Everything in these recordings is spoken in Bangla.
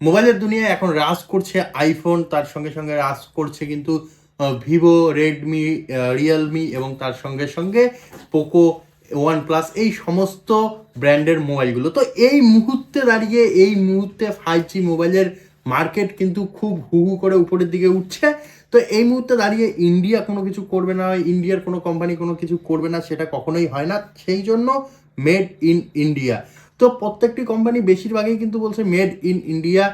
মোবাইলের দুনিয়ায় এখন রাজ করছে আইফোন তার সঙ্গে সঙ্গে রাজ করছে কিন্তু ভিভো রেডমি রিয়েলমি এবং তার সঙ্গে সঙ্গে পোকো ওয়ান প্লাস এই সমস্ত ব্র্যান্ডের মোবাইলগুলো। তো এই মুহূর্তে দাঁড়িয়ে, এই মুহূর্তে ফাইভ জি মোবাইলের মার্কেট কিন্তু খুব হু করে উপরের দিকে উঠছে। তো এই মুহূর্তে দাঁড়িয়ে ইন্ডিয়া কোনো কিছু করবে না ইন্ডিয়ার কোনো কোম্পানি কোনো কিছু করবে না, সেটা কখনোই হয় না। সেই জন্য মেড ইন ইন্ডিয়া তো প্রত্যেকটি কোম্পানি বেশিরভাগই কিন্তু বলছে মেড ইন ইন্ডিয়া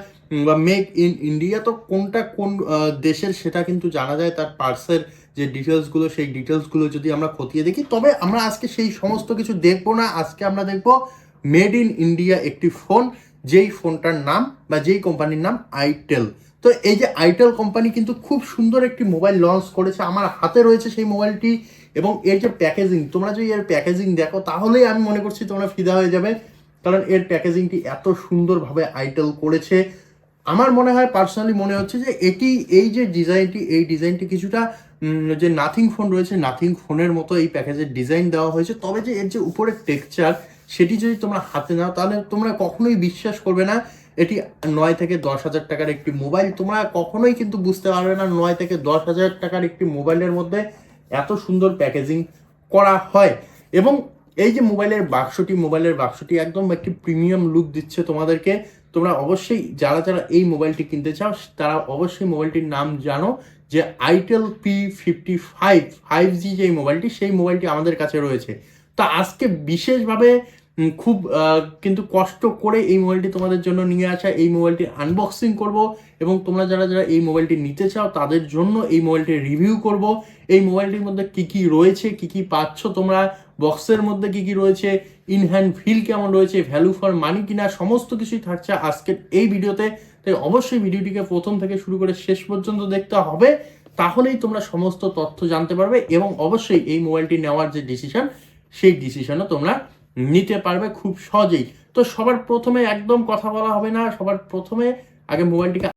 বা মেক ইন ইন্ডিয়া তো কোনটা কোন দেশের সেটা কিন্তু জানা যায়, তার পার্সের যে ডিটেলসগুলো সেই ডিটেলসগুলো যদি আমরা খতিয়ে দেখি। তবে আমরা আজকে সেই সমস্ত কিছু দেখব না। আজকে আমরা দেখব মেড ইন ইন্ডিয়া একটি ফোন যেই ফোনটার নাম বা যেই কোম্পানির নাম আইটেল তো এই যে আইটেল কোম্পানি কিন্তু খুব সুন্দর একটি মোবাইল লঞ্চ করেছে। আমার হাতে রয়েছে সেই মোবাইলটি এবং এর যে প্যাকেজিং তোমরা যদি এর প্যাকেজিং দেখো, তাহলেই আমি মনে করছি তোমরা ফিদা হয়ে যাবে। কারণ এর প্যাকেজিংটি এত সুন্দরভাবে আইটেল করেছে। আমার মনে হয় পার্সোনালি মনে হচ্ছে যে এটি, এই যে ডিজাইনটি এই ডিজাইনটি কিছুটা যে নাথিং ফোন রয়েছে নাথিং ফোনের মতো এই প্যাকেজের ডিজাইন দেওয়া হয়েছে। তবে যে এর যে উপরের টেক্সচার সেটি যদি তোমরা হাতে নাও, তাহলে তোমরা কখনোই বিশ্বাস করবে না। এটি নয় থেকে দশ হাজার টাকার একটি মোবাইল তোমরা কখনোই কিন্তু বুঝতে পারবে না নয় থেকে দশ হাজার টাকার একটি মোবাইলের মধ্যে এত সুন্দর প্যাকেজিং করা হয়। এবং এই যে মোবাইলের বাক্সটি মোবাইলের বাক্সটি একদম একটি প্রিমিয়াম লুক দিচ্ছে তোমাদেরকে। তোমরা অবশ্যই যারা যারা এই মোবাইলটি কিনতে চাও, তারা অবশ্যই মোবাইলটির নাম জানো যে itel P fifty five five G যে মোবাইলটি, সেই মোবাইলটি আমাদের কাছে রয়েছে। তো আজকে বিশেষভাবে খুব কিন্তু কষ্ট করে এই মোবাইলটি তোমাদের জন্য নিয়ে আসা, এই মোবাইলটি আনবক্সিং করব এবং তোমরা যারা যারা এই মোবাইলটি নিতে চাও, তাদের জন্য এই মোবাইলটি রিভিউ করব। এই মোবাইলটির মধ্যে কি কি রয়েছে, কি কি পাচ্ছ তোমরা বক্সের মধ্যে কি কি রয়েছে? ইন হ্যান্ড ফিল কেমন রয়েছে? ভ্যালু ফর মানি কিনা? সমস্ত কিছুই থাকছে আজকের এই ভিডিওতে। তাই অবশ্যই ভিডিওটিকে প্রথম থেকে শুরু করে শেষ পর্যন্ত দেখতে হবে। তাহলেই তোমরা সমস্ত তথ্য জানতে পারবে এবং অবশ্যই এই মোবাইলটি নেওয়ার যে ডিসিশন সেই ডিসিশনও তোমরা নিতে পারবে খুব সহজেই। তো সবার প্রথমে একদম কথা বলা হবে না। সবার প্রথমে আগে মোবাইলটিকে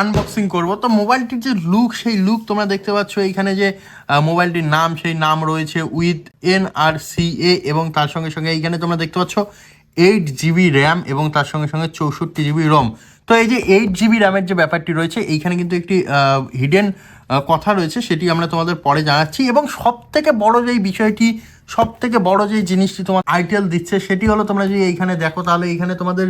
আনবক্সিং করব। তো মোবাইলটির যে লুক সেই লুক তোমরা দেখতে পাচ্ছ এইখানে যে মোবাইলটির নাম, সেই নাম রয়েছে with N R C A এবং তার সঙ্গে সঙ্গে এইখানে তোমরা দেখতে পাচ্ছ এইট জিবি র্যাম এবং তার সঙ্গে সঙ্গে চৌষট্টি জিবি রম তো এই যে এইট জিবি র্যামের যে ব্যাপারটি রয়েছে, এইখানে কিন্তু একটি হিডেন কথা রয়েছে, সেটি আমরা তোমাদের পরে জানাচ্ছি। এবং সব থেকে বড় যেই বিষয়টি সব থেকে বড় যে জিনিসটি তোমার আইটেল দিচ্ছে, সেটি হলো তোমরা যদি এইখানে দেখো, তাহলে এইখানে তোমাদের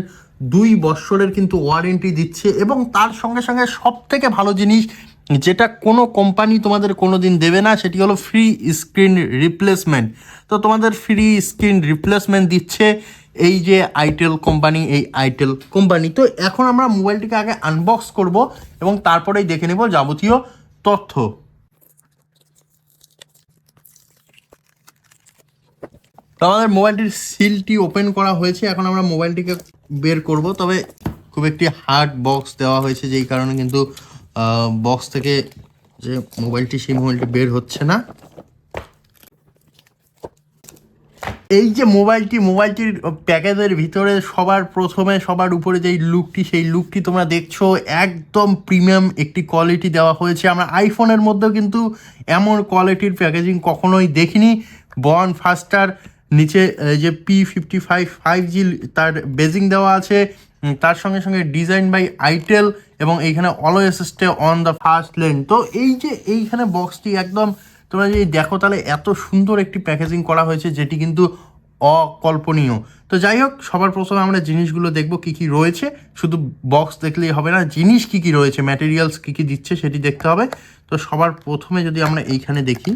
দুই বৎসরের কিন্তু ওয়ারেন্টি দিচ্ছে। এবং তার সঙ্গে সঙ্গে সব থেকে ভালো জিনিস যেটা কোনো কোম্পানি তোমাদের কোনো দিন দেবে না, সেটি হলো ফ্রি স্ক্রিন রিপ্লেসমেন্ট তো তোমাদের ফ্রি স্ক্রিন রিপ্লেসমেন্ট দিচ্ছে এই যে আইটেল কোম্পানি এই আইটেল কোম্পানি তো এখন আমরা মোবাইলটিকে আগে আনবক্স করব এবং তারপরেই দেখে নেব যাবতীয় তথ্য। তো আমাদের মোবাইলটির সিলটি ওপেন করা হয়েছে, এখন আমরা মোবাইলটিকে বের করব। তবে খুব একটি হার্ড বক্স দেওয়া হয়েছে, যেই কারণে কিন্তু বক্স থেকে যে মোবাইলটি সেই মোবাইলটি বের হচ্ছে না। এই যে মোবাইলটি মোবাইলটির প্যাকেজের ভিতরে সবার প্রথমে, সবার উপরে যেই লুকটি সেই লুকটি তোমরা দেখছ, একদম প্রিমিয়াম একটি কোয়ালিটি দেওয়া হয়েছে। আমরা আইফোনের মধ্যেও কিন্তু এমন কোয়ালিটির প্যাকেজিং কখনোই দেখিনি। বন ফাস্টার নিচে যে P fifty five five G তার বেজিং দেওয়া আছে। তার সঙ্গে সঙ্গে ডিজাইন বাই আইটেল এবং এইখানে always stay on the first lane তো এই যে এইখানে বক্সটি একদম, তোমরা যদি দেখো তাহলে এত সুন্দর একটি প্যাকেজিং করা হয়েছে যেটি কিন্তু অকল্পনীয়। তো যাই হোক, সবার প্রথমে আমরা জিনিসগুলো দেখব কি কি রয়েছে। শুধু বক্স দেখলেই হবে না, জিনিস কি কি রয়েছে ম্যাটেরিয়ালস কি কি দিচ্ছে সেটি দেখতে হবে। তো সবার প্রথমে যদি আমরা এইখানে দেখি,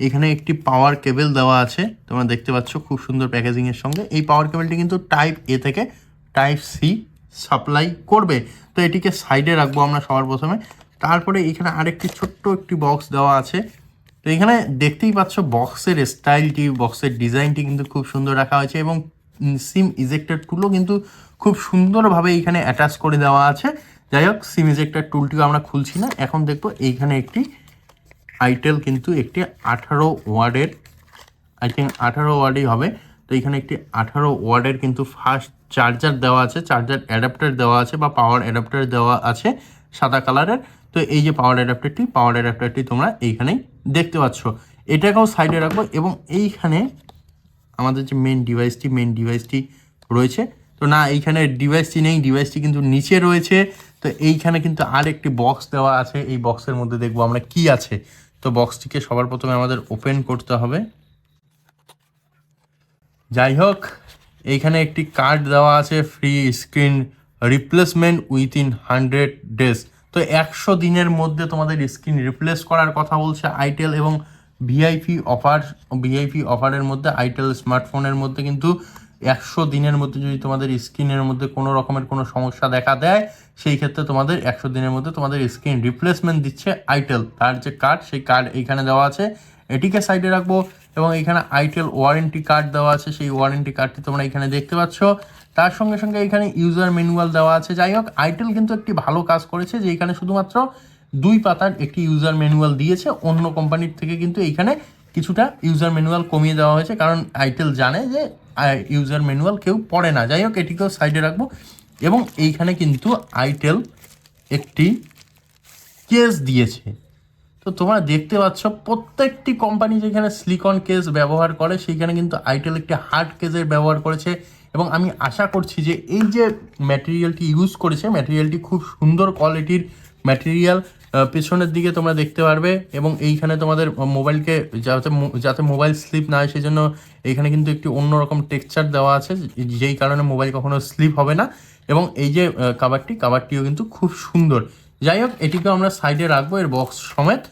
এখানে একটি পাওয়ার কেবেল দেওয়া আছে। তোমরা দেখতে পাচ্ছ খুব সুন্দর প্যাকেজিংয়ের সঙ্গে। এই পাওয়ার কেবেলটি কিন্তু টাইপ এ থেকে টাইপ সি সাপ্লাই করবে। তো এটিকে সাইডে রাখব আমরা সবার প্রথমে। তারপরে এখানে আরেকটি ছোট্ট একটি বক্স দেওয়া আছে। তো এখানে দেখতেই পাচ্ছ বক্সের স্টাইলটি বক্সের ডিজাইনটি কিন্তু খুব সুন্দর রাখা হয়েছে এবং সিম ইজেক্টর টুলও কিন্তু খুব সুন্দরভাবে এখানে অ্যাটাচ করে দেওয়া আছে। যাই হোক সিম ইজেক্টর টুলটিও আমরা খুলছি না। এখন দেখব এইখানে একটি আইটেল কিন্তু একটি আঠারো ওয়ার্ডের আই থিঙ্ক আঠারো ওয়ার্ডই হবে। তো এখানে একটি আঠারো ওয়ার্ডের কিন্তু ফাস্ট চার্জার দেওয়া আছে, চার্জার অ্যাডাপ্টার দেওয়া আছে বা পাওয়ার অ্যাডাপ্টার দেওয়া আছে সাদা কালারের তো এই যে পাওয়ার অ্যাডাপ্টারটি পাওয়ার অ্যাডাপ্টারটি তোমরা এইখানেই দেখতে পাচ্ছ। এটাকেও সাইডে রাখব এবং এইখানে আমাদের যে মেন ডিভাইসটি মেন ডিভাইসটি রয়েছে। তো না, এইখানে ডিভাইসটি নেই ডিভাইসটি কিন্তু নিচে রয়েছে। তো এইখানে কিন্তু আর একটি বক্স দেওয়া আছে। এই বক্সের মধ্যে দেখব আমরা কি আছে। তো বক্সটিকে সবার প্রথমে আমাদের ওপেন করতে হবে। যাই হোক এইখানে একটি কার্ড দেওয়া আছে free screen replacement within hundred days তো একশো দিনের মধ্যে তোমাদের স্ক্রিন রিপ্লেস করার কথা বলছে আইটেল এবং ভিআইপি অফার ভিআইপি অফারের মধ্যে আইটেল স্মার্টফোনের মধ্যে কিন্তু একশো দিনের মধ্যে যদি তোমাদের স্ক্রিনের মধ্যে কোনো রকমের কোনো সমস্যা দেখা দেয়, সেই ক্ষেত্রে তোমাদের একশো দিনের মধ্যে তোমাদের স্ক্রিন রিপ্লেসমেন্ট দিচ্ছে আইটেল তার যে কার্ড সেই কার্ড এইখানে দেওয়া আছে। এটিকে সাইডে রাখব। এবং এখানে আইটেল ওয়ারেন্টি কার্ড দেওয়া আছে, সেই ওয়ারেন্টি কার্ডটি তোমরা এখানে দেখতে পাচ্ছ। তার সঙ্গে সঙ্গে এখানে ইউজার ম্যানুয়াল দেওয়া আছে। যাই হোক আইটেল কিন্তু একটি ভালো কাজ করেছে যে এখানে শুধুমাত্র দুই পাতার একটি ইউজার ম্যানুয়াল দিয়েছে। অন্য কোম্পানির থেকে কিন্তু এইখানে কিছুটা ইউজার ম্যানুয়াল কমিয়ে দেওয়া হয়েছে। কারণ আইটেল জানে যে ইউজার ম্যানুয়াল কেউ পড়ে না। যাই হোক, এটিকেও সাইডে রাখব। এবং এইখানে কিন্তু আইটেল একটি কেস দিয়েছে। তো তোমরা দেখতে পাচ্ছ প্রত্যেকটি কোম্পানি যেখানে সিলিকন কেস ব্যবহার করে, সেইখানে কিন্তু আইটেল একটি হার্ড কেসের ব্যবহার করেছে। এবং আমি আশা করছি যে এই যে ম্যাটেরিয়ালটি ইউজ করেছে ম্যাটেরিয়ালটি খুব সুন্দর কোয়ালিটির ম্যাটেরিয়াল পেছনের দিকে তোমরা দেখতে পারবে। এবং এইখানে তোমাদের মোবাইলকে যাতে যাতে মোবাইল স্লিপ না হয় সেই জন্য এইখানে কিন্তু একটি অন্যরকম টেক্সচার দেওয়া আছে, যেই কারণে মোবাইল কখনো স্লিপ হবে না। এবং এই যে কাবারটি কাবারটিও কিন্তু খুব সুন্দর। যাই হোক এটিকে আমরা সাইডে রাখব এর বক্স সমেত।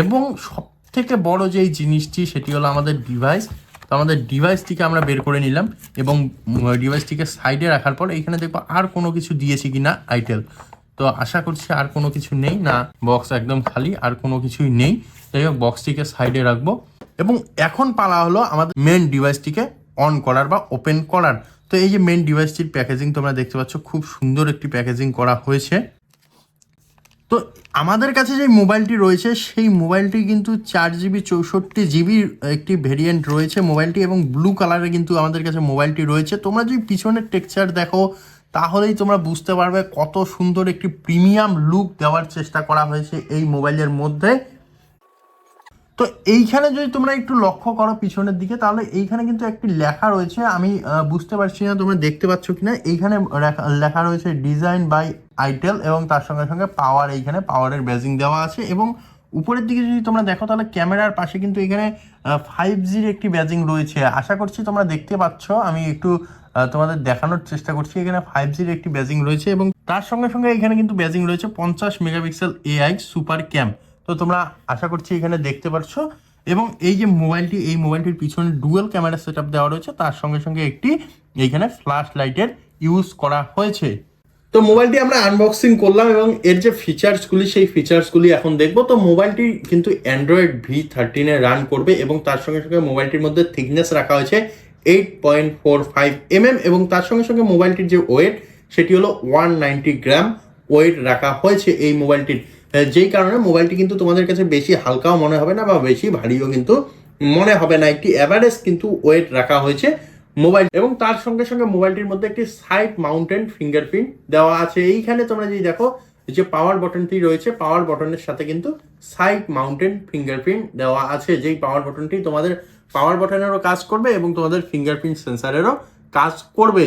এবং সব থেকে বড় যেই জিনিসটি, সেটি হলো আমাদের ডিভাইস তো আমাদের ডিভাইসটিকে আমরা বের করে নিলাম এবং ডিভাইসটিকে সাইডে রাখার পর এইখানে দেখব আর কোনো কিছু দিয়েছি কিনা আইটেল তো আশা করছি আর কোনো কিছু নেই, না বক্স একদম খালি, আর কোনো কিছুই নেই। যাই হোক বক্সটিকে সাইডে রাখব। এবং এখন পালা হলো আমাদের মেন ডিভাইসটিকে অন করার বা ওপেন করার। তো এই যে মেন ডিভাইসটির প্যাকেজিং তোমরা দেখতে পাচ্ছ, খুব সুন্দর একটি প্যাকেজিং করা হয়েছে। তো আমাদের কাছে যে মোবাইলটি রয়েছে, সেই মোবাইলটি কিন্তু চার জিবি, চৌষট্টি জিবির একটি ভেরিয়েন্ট রয়েছে মোবাইলটি এবং ব্লু কালারে কিন্তু আমাদের কাছে মোবাইলটি রয়েছে। তোমরা যদি পিছনের টেক্সচার দেখো, তাহলেই তোমরা বুঝতে পারবে কত সুন্দর একটি প্রিমিয়াম লুক দেওয়ার চেষ্টা করা হয়েছে এই মোবাইলের মধ্যে। তো এইখানে যদি তোমরা একটু লক্ষ্য করো পিছনের দিকে, তাহলে এইখানে কিন্তু একটি লেখা রয়েছে। আমি বুঝতে পারছি না তোমরা দেখতে পাচ্ছ কিনা। এইখানে লেখা- লেখা রয়েছে ডিজাইন বাই আইটেল এবং তার সঙ্গে সঙ্গে পাওয়ার এইখানে পাওয়ারের বেজিং দেওয়া আছে এবং উপরের দিকে যদি তোমরা দেখো তাহলে ক্যামেরার পাশে কিন্তু এখানে ফাইভ জির একটি ব্যাজিং রয়েছে। আশা করছি তোমরা দেখতে পাচ্ছ। আমি একটু তোমাদের দেখানোর চেষ্টা করছি। এখানে ফাইভ জির একটি ব্যাজিং রয়েছে এবং তার সঙ্গে সঙ্গে এখানে কিন্তু ব্যাজিং রয়েছে পঞ্চাশ মেগাপিক্সেল এআই সুপার ক্যাম তো তোমরা আশা করছি এখানে দেখতে পাচ্ছ। এবং এই যে মোবাইলটি এই মোবাইলটির পিছনে ডুয়েল ক্যামেরা সেট দেওয়া রয়েছে। তার সঙ্গে সঙ্গে একটি এইখানে ফ্ল্যাশ লাইটের ইউজ করা হয়েছে। তো মোবাইলটি আমরা আনবক্সিং করলাম এবং এর যে ফিচার্সগুলি সেই ফিচার্সগুলি এখন দেখব। তো মোবাইলটি কিন্তু অ্যান্ড্রয়েড ভি থার্টিনে রান করবে এবং তার সঙ্গে সঙ্গে মোবাইলটির মধ্যে থিকনেস রাখা হয়েছে eight point four five mm এবং তার সঙ্গে সঙ্গে মোবাইলটির যে ওয়েট সেটি হলো ওয়ান নাইনটি গ্রাম ওয়েট রাখা হয়েছে এই মোবাইলটির। যেই কারণে মোবাইলটি কিন্তু তোমাদের কাছে বেশি হালকাও মনে হবে না বা বেশি ভারীও কিন্তু মনে হবে না। একটি অ্যাভারেজ কিন্তু ওয়েট রাখা হয়েছে। মোবাইল এবং তার সঙ্গে সঙ্গে মোবাইলটির মধ্যে একটি সাইড মাউন্টেন ফিঙ্গারপ্রিন্ট দেওয়া আছে। এইখানে তোমরা যদি দেখো যে পাওয়ার বটনটি রয়েছে, পাওয়ার বটনের সাথে কিন্তু সাইড মাউন্টেন ফিঙ্গারপ্রিন্ট দেওয়া আছে। যেই পাওয়ার বটনটি তোমাদের, পাওয়ার বটনেরও কাজ করবে এবং তোমাদের ফিঙ্গারপ্রিন্ট সেন্সারেরও কাজ করবে।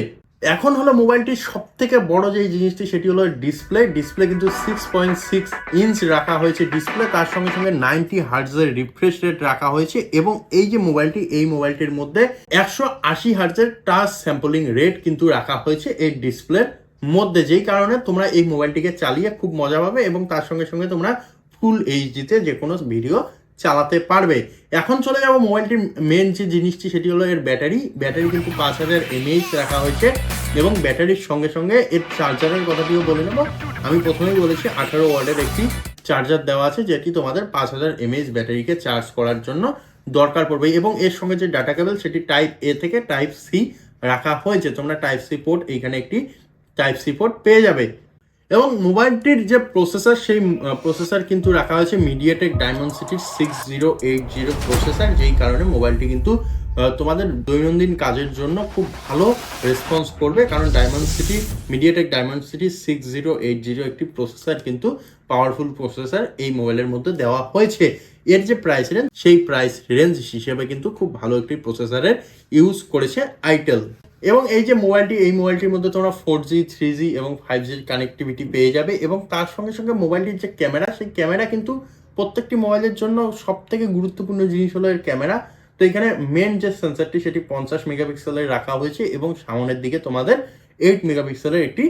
এখন হলো মোবাইলটির সব থেকে বড় যে জিনিসটি, সেটি হলো ডিসপ্লে ডিসপ্লে কিন্তু সিক্স পয়েন্ট সিক্স ইঞ্চ রাখা হয়েছে। ডিসপ্লে তার সঙ্গে সঙ্গে নাইনটি হার্টজের রিফ্রেশ রেট রাখা হয়েছে এবং এই যে মোবাইলটি এই মোবাইলটির মধ্যে একশো আশি হার্টজের টাচ স্যাম্পলিং রেট কিন্তু রাখা হয়েছে এই ডিসপ্লের মধ্যে। যেই কারণে তোমরা এই মোবাইলটিকে চালিয়ে খুব মজা পাবে এবং তার সঙ্গে সঙ্গে তোমরা ফুল এইচডিতে যে কোনো ভিডিও চালাতে পারবে। এখন চলে যাব মোবাইলটির মেন যে জিনিসটি, সেটি হলো এর ব্যাটারি। ব্যাটারি কিন্তু পাঁচ হাজার এমএইচ রাখা হয়েছে এবং ব্যাটারির সঙ্গে সঙ্গে এর চার্জারের কথাটিও বলে নেব। আমি প্রথমেই বলেছি, আঠারো ওয়ার্ডের একটি চার্জার দেওয়া আছে, যেটি তোমাদের পাঁচ হাজার এমএইচ ব্যাটারিকে চার্জ করার জন্য দরকার পড়বে। এবং এর সঙ্গে যে ডাটা কেবল সেটি টাইপ এ থেকে টাইপ সি রাখা হয়েছে। তোমরা টাইপ সি পোর্ট এইখানে একটি টাইপ সি পোর্ট পেয়ে যাবে। এবং মোবাইলটির যে প্রসেসর সেই প্রসেসর কিন্তু রাখা হয়েছে MediaTek ডায়মন্ডসিটির six zero eight zero processor যেই কারণে মোবাইলটি কিন্তু তোমাদের দৈনন্দিন কাজের জন্য খুব ভালো রেসপন্স করবে। কারণ diamond city MediaTek diamond city six zero eight zero একটি প্রসেসর কিন্তু পাওয়ারফুল প্রসেসর এই মোবাইলের মধ্যে দেওয়া হয়েছে। এর যে প্রাইস রেঞ্জ সেই প্রাইস রেঞ্জ হিসেবে কিন্তু খুব ভালো একটি প্রসেসরের ইউজ করেছে আইটেল এবং এই যে মোবাইলটি, এই মোবাইলটির মধ্যে তোমরা ফোর জি থ্রি জি এবং ফাইভ জির কানেক্টিভিটি পেয়ে যাবে এবং তার সঙ্গে সঙ্গে মোবাইলটির যে ক্যামেরা, সেই ক্যামেরা কিন্তু প্রত্যেকটি মোবাইলের জন্য সব থেকে গুরুত্বপূর্ণ জিনিস হলো এর ক্যামেরা। তো এখানে মেন যে সেন্সারটি সেটি পঞ্চাশ মেগাপিক্সেলের রাখা হয়েছে এবং সামনের দিকে তোমাদের এইট মেগাপিক্সেলের একটি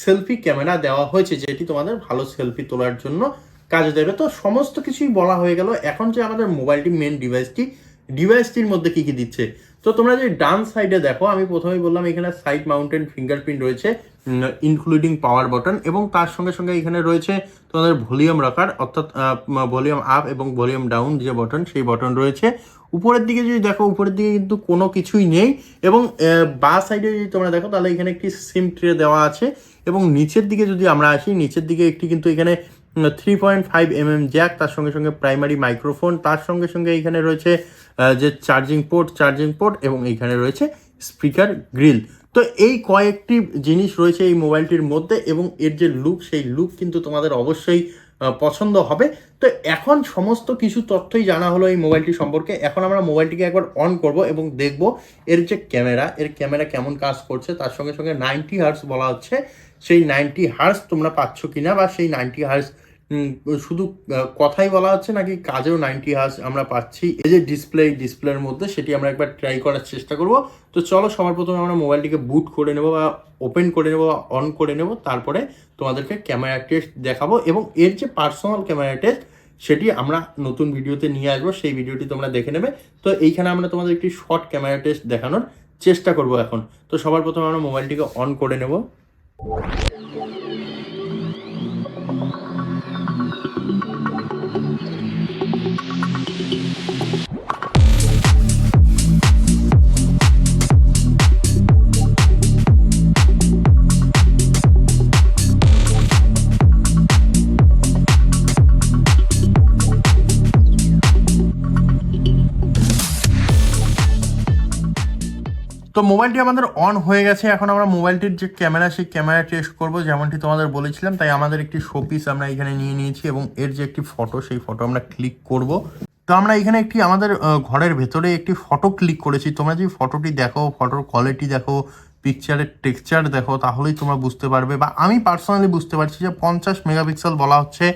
সেলফি ক্যামেরা দেওয়া হয়েছে, যেটি তোমাদের ভালো সেলফি তোলার জন্য কাজে দেবে। তো সমস্ত কিছুই বলা হয়ে গেল। এখন যে আমাদের মোবাইলটি মেন ডিভাইসটি ডিভাইসটির মধ্যে কি কি দিচ্ছে? তো তোমরা যদি ডান সাইডে দেখো, আমি প্রথমেই বললাম এখানে সাইড মাউন্টেন ফিঙ্গারপ্রিন্ট রয়েছে ইনক্লুডিং পাওয়ার বাটন এবং তার সঙ্গে সঙ্গে এখানে রয়েছে তোমাদের ভলিউম রাখার অর্থাৎ ভলিউম আপ এবং ভলিউম ডাউন যে বটন সেই বটন রয়েছে। উপরের দিকে যদি দেখো, উপরের দিকে কিন্তু কোনো কিছুই নেই এবং বা সাইডে যদি তোমরা দেখো, তাহলে এখানে একটি সিম ট্রে দেওয়া আছে এবং নিচের দিকে যদি আমরা আসি, নিচের দিকে একটি কিন্তু এখানে three point five M M jack তার সঙ্গে সঙ্গে প্রাইমারি মাইক্রোফোন তার সঙ্গে সঙ্গে এখানে রয়েছে যে চার্জিং পোর্ট চার্জিং পোর্ট এবং এইখানে রয়েছে স্পিকার গ্রিল তো এই কয়েকটি জিনিস রয়েছে এই মোবাইলটির মধ্যে এবং এর যে লুক সেই লুক কিন্তু তোমাদের অবশ্যই পছন্দ হবে। তো এখন সমস্ত কিছু তথ্যই জানা হলো এই মোবাইলটি সম্পর্কে। এখন আমরা মোবাইলটিকে একবার অন করব এবং দেখব এর যে ক্যামেরা এর ক্যামেরা কেমন কাজ করছে, তার সঙ্গে সঙ্গে নাইনটি হার্স বলা হচ্ছে। সেই নাইনটি হার্স তোমরা পাচ্ছ কিনা বা সেই নাইনটি হার্স শুধু কথাই বলা হচ্ছে নাকি কাজেও নাইনটি হার্স আমরা পাচ্ছি? এই যে ডিসপ্লে ডিসপ্লের মধ্যে সেটি আমরা একবার ট্রাই করার চেষ্টা করব। তো চলো সবার প্রথমে আমরা মোবাইলটিকে বুট করে নেব বা ওপেন করে নেব বা অন করে নেব, তারপরে তোমাদেরকে ক্যামেরা টেস্ট দেখাবো এবং এর যে পার্সোনাল ক্যামেরা টেস্ট সেটি আমরা নতুন ভিডিওতে নিয়ে আসব, সেই ভিডিওটি তোমরা দেখে নেবে। তো এইখানে আমরা তোমাদের একটি শর্ট ক্যামেরা টেস্ট দেখানোর চেষ্টা করব এখন। তো সবার প্রথমে আমরা মোবাইলটিকে অন করে নেব। Thank you. তো মোবাইলটি আমাদের অন হয়ে গেছে। এখন আমরা মোবাইলটির যে ক্যামেরা, সেই ক্যামেরা টেস্ট করব। যেমনটি তোমাদের বলেছিলাম, তাই আমাদের একটি শোপিস আমরা এখানে নিয়ে নিয়েছি এবং এর যে একটি ফটো সেই ফটো আমরা ক্লিক করব। তো আমরা এখানে একটি আমাদের ঘরের ভেতরে একটি ফটো ক্লিক করেছি। তোমরা যদি ফটোটি দেখো ফটোর কোয়ালিটি দেখো পিকচারের টেক্সচার দেখো, তাহলেই তোমরা বুঝতে পারবে বা আমি পার্সোনালি বুঝতে পারছি যে পঞ্চাশ মেগাপিক্সেল বলা হচ্ছে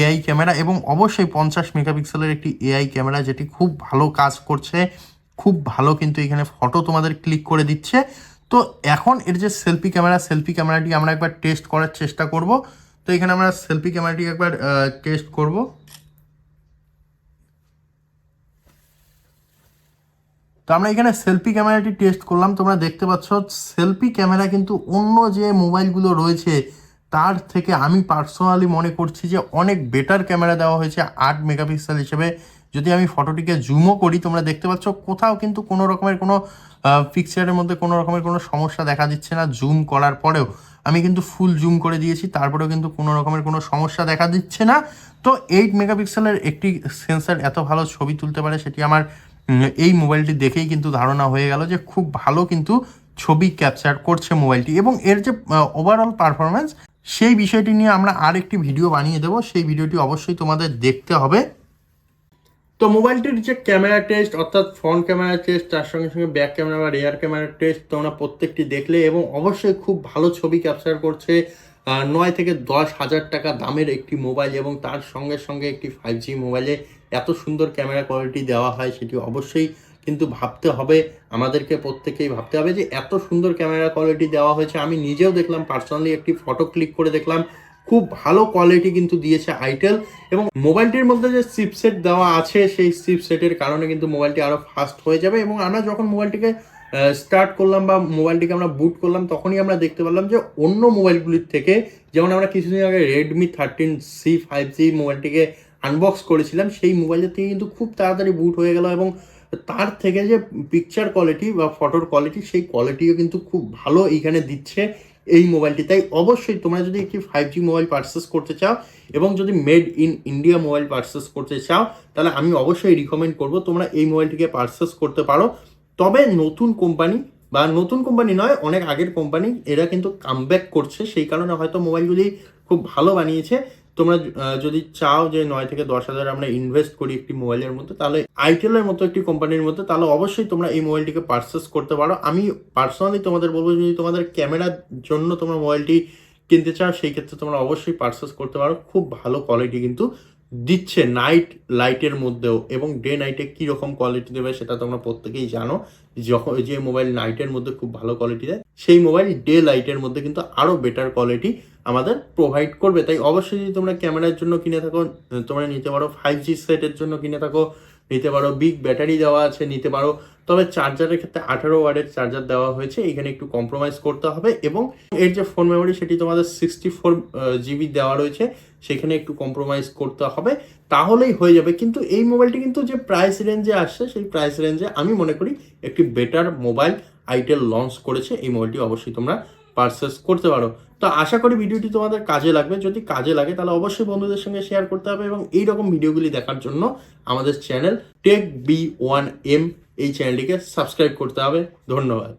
এআই ক্যামেরা এবং অবশ্যই পঞ্চাশ মেগাপিক্সেলের একটি এআই ক্যামেরা, যেটি খুব ভালো কাজ করছে। খুব ভালো কিন্তু এখানে ফটো তোমাদের ক্লিক করে দিচ্ছে। তো এখন এর যে সেলফি ক্যামেরা সেলফি ক্যামেরাটি আমরা একবার টেস্ট করার চেষ্টা করব। তো এখানে আমরা সেলফি ক্যামেরাটি একবার টেস্ট করব। তো আমরা এখানে সেলফি ক্যামেরাটি টেস্ট করলাম। তোমরা দেখতে পাচ্ছ সেলফি ক্যামেরা কিন্তু অন্য যে মোবাইলগুলো রয়েছে, তার থেকে আমি পার্সোনালি মনে করছি যে অনেক বেটার ক্যামেরা দেওয়া হয়েছে আট মেগাপিক্সেল হিসেবে। যদি আমি ফটোটিকে জুমও করি, তোমরা দেখতে পাচ্ছ কোথাও কিন্তু কোনো রকমের কোনো পিকচারের মধ্যে কোনো রকমের কোনো সমস্যা দেখা দিচ্ছে না জুম করার পরেও। আমি কিন্তু ফুল জুম করে দিয়েছি, তারপরেও কিন্তু কোনো রকমের কোনো সমস্যা দেখা দিচ্ছে না। তো এইট মেগাপিক্সেলের একটি সেন্সার এত ভালো ছবি তুলতে পারে সেটি আমার এই মোবাইলটি দেখেই কিন্তু ধারণা হয়ে গেল যে খুব ভালো কিন্তু ছবি ক্যাপচার করছে মোবাইলটি এবং এর যে ওভারঅল পারফরমেন্স সেই বিষয়টি নিয়ে আমরা আর একটি ভিডিও বানিয়ে দেবো। সেই ভিডিওটি অবশ্যই তোমাদের দেখতে হবে। তো মোবাইলটির যে ক্যামেরা টেস্ট, অর্থাৎ ফ্রন্ট ক্যামেরা টেস্ট, তার সঙ্গে সঙ্গে ব্যাক ক্যামেরা বা রেয়ার ক্যামেরা টেস্ট তোমরা প্রত্যেকটি দেখলে এবং অবশ্যই খুব ভালো ছবি ক্যাপচার করছে নয় থেকে দশ হাজার টাকা দামের একটি মোবাইল এবং তার সঙ্গে সঙ্গে একটি ফাইভ জি মোবাইলে এত সুন্দর ক্যামেরা কোয়ালিটি দেওয়া হয় সেটি অবশ্যই কিন্তু ভাবতে হবে, আমাদেরকে প্রত্যেকেই ভাবতে হবে যে এত সুন্দর ক্যামেরা কোয়ালিটি দেওয়া হয়েছে। আমি নিজেও দেখলাম পার্সোনালি একটি ফটো ক্লিক করে দেখলাম খুব ভালো কোয়ালিটি কিন্তু দিয়েছে আইটেল এবং মোবাইলটির মধ্যে যে চিপসেট দেওয়া আছে, সেই চিপসেটের কারণে কিন্তু মোবাইলটি আরও ফাস্ট হয়ে যাবে এবং আমরা যখন মোবাইলটিকে স্টার্ট করলাম বা মোবাইলটিকে আমরা বুট করলাম, তখনই আমরা দেখতে পারলাম যে অন্য মোবাইলগুলির থেকে, যেমন আমরা কিছুদিন আগে Redmi thirteen C five G মোবাইলটিকে unbox করেছিলাম, সেই মোবাইলের থেকে কিন্তু খুব তাড়াতাড়ি বুট হয়ে গেল এবং তার থেকে যে পিকচার কোয়ালিটি বা ফটোর কোয়ালিটি সেই কোয়ালিটিও কিন্তু খুব ভালো এইখানে দিচ্ছে। এই মোবাইলটি তাই অবশ্যই তোমরা যদি একটি ফাইভ জি মোবাইল পারচেস করতে চাও এবং যদি made in India mobile purchase করতে চাও, তাহলে আমি অবশ্যই রিকমেন্ড করব তোমরা এই মোবাইলটিকে পারচেস করতে পারো। তবে নতুন কোম্পানি বা নতুন কোম্পানি নয়, অনেক আগের কোম্পানি এরা কিন্তু কামব্যাক করছে। সেই কারণে হয়তো মোবাইলগুলি খুব ভালো বানিয়েছে। তোমরা যদি চাও যে নয় থেকে দশ হাজার আমরা ইনভেস্ট করি একটি মোবাইলের মধ্যে, তাহলে আইটেলের মতো একটি কোম্পানির মধ্যে, তাহলে অবশ্যই তোমরা এই মোবাইলটিকে পারচেস করতে পারো। আমি পার্সোনালি তোমাদের বলব, যদি তোমাদের ক্যামেরার জন্য তোমরা মোবাইলটি কিনতে চাও, সেই ক্ষেত্রে তোমরা অবশ্যই পারচেস করতে পারো। খুব ভালো কোয়ালিটি কিন্তু দিচ্ছে নাইট লাইটের মধ্যেও, এবং ডে নাইটে কী রকম কোয়ালিটি দেবে সেটা তোমরা প্রত্যেকেই জানো। যখন যে মোবাইল নাইটের মধ্যে খুব ভালো কোয়ালিটি দেয়, সেই মোবাইল ডে লাইটের মধ্যে কিন্তু আরও বেটার কোয়ালিটি আমাদের প্রোভাইড করবে। তাই অবশ্যই যদি তোমরা ক্যামেরার জন্য কিনে থাকো তোমরা নিতে পারো ফাইভ জি সেটের জন্য কিনে থাকো, নিতে পারো বিগ ব্যাটারি দেওয়া আছে, নিতে পারো। তবে চার্জারের ক্ষেত্রে আঠারো ওয়ার্ডের চার্জার দেওয়া হয়েছে, এখানে একটু কম্প্রোমাইজ করতে হবে এবং এর যে ফোন মেমোরি সেটি তোমাদের সিক্সটি ফোর জিবি দেওয়া রয়েছে, সেখানে একটু কম্প্রোমাইজ করতে হবে, তাহলেই হয়ে যাবে। কিন্তু এই মোবাইলটি কিন্তু যে প্রাইস রেঞ্জে আসছে, সেই প্রাইস রেঞ্জে আমি মনে করি একটি বেটার মোবাইল আইটেল লঞ্চ করেছে, এই মোবাইলটি অবশ্যই তোমরা পারচেস করতে পারো। তো আশা করি ভিডিওটি তোমাদের কাজে লাগবে। যদি কাজে লাগে, তাহলে অবশ্যই বন্ধুদের সঙ্গে শেয়ার করতে হবে এবং এই রকম ভিডিওগুলি দেখার জন্য আমাদের channel tech B one M এই চ্যানেলটিকে সাবস্ক্রাইব করতে হবে। ধন্যবাদ।